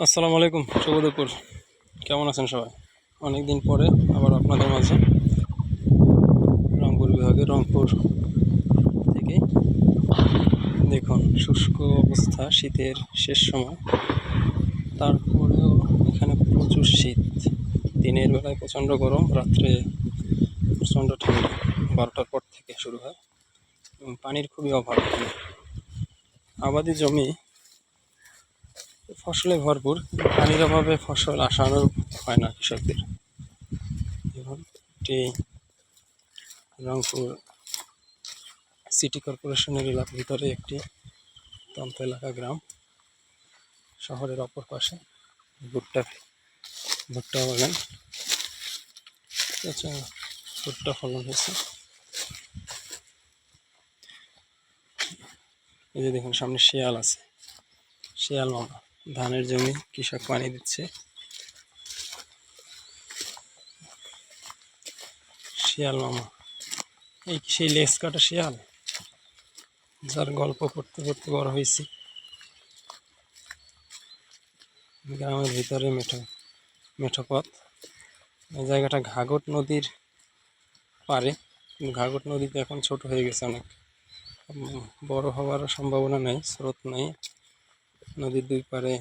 আসসালামু আলাইকুম শুভ দুপুর কেমন আছেন সবাই? অনেক দিন পরে আবার আপনাদের মাঝে রংপুর বিভাগের রংপুর থেকে। দেখুন, শুষ্ক অবস্থা, শীতের শেষ সময়। তারপরেও এখানে প্রচুর শীত। দিনের বেলায় প্রচণ্ড গরম, রাত্রে প্রচণ্ড ঠান্ডা। বারোটার পর থেকে শুরু হয়। এবং পানির খুবই অভাব আবাদি জমি ফসলে ভরপুর পানির অভাবে ফসল আসানো হয় না কৃষকদের। এটি রংপুর সিটি কর্পোরেশনের এলাকার ভিতরে একটি তন্ত এলাকা গ্রাম। শহরের অপর পাশে ভুট্টা ভুট্টা বাগান আচ্ছা ভুট্টা ফলন হয়েছে। এই যে দেখুন, সামনে শিয়াল আছে। শিয়াল মামা। ধানের জমি কৃষক পানি দিচ্ছে। শিয়াল মামা। এই কি সেই লেস কাটা শিয়াল? যার গল্প করতে করতে বড় হয়েছি। গ্রামের ভিতরে মেঠো মেঠো পথ। এই জায়গাটা ঘাঘট নদীর পারে ঘাঘট নদীতে এখন ছোট হয়ে গেছে অনেক। বড় হওয়ার সম্ভাবনা নেই, স্রোত নেই। নদীর দুই পারে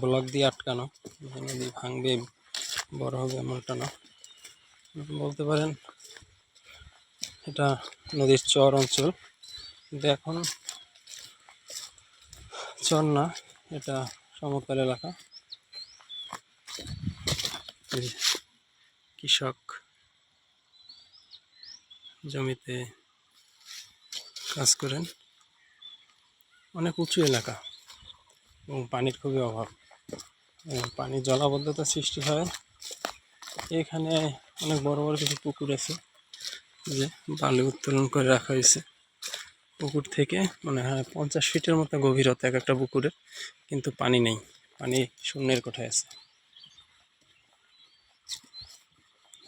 ব্লক দিয়ে আটকানো নদী ভাঙবে, বড় হবে এমনটা না। বলতে পারেন, এটা নদীর চর অঞ্চল। কিন্তু এখন চর না, এটা সমতল এলাকা। কৃষক জমিতে কাজ করেন। অনেক উঁচু এলাকা এবং পানির খুবই অভাব। পানির জলাবদ্ধতা সৃষ্টি হয়। এখানে অনেক বড় বড় কিছু পুকুর আছে যে বালি উত্তোলন করে রাখা হয়েছে। পুকুর থেকে মনে হয় পঞ্চাশ ফিটের মতো গভীরতা এক একটা পুকুরে কিন্তু পানি নেই। পানি শূন্যের কোঠায় আছে।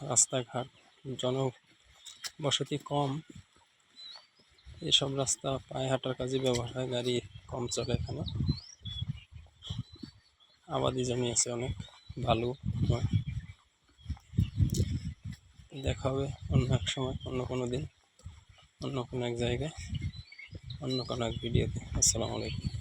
রাস্তাঘাট, জনবসতি কম। এসব রাস্তা পায়ে হাঁটার কাজে ব্যবহার হয়, গাড়ি কম চলে এখানে। আবাদি জমি আছে অনেক, ভালো দেখা হবে অন্য এক সময়, অন্য কোনো দিন, অন্য কোনো এক জায়গায়, অন্য কোনো এক ভিডিওতে। আসসালামু আলাইকুম।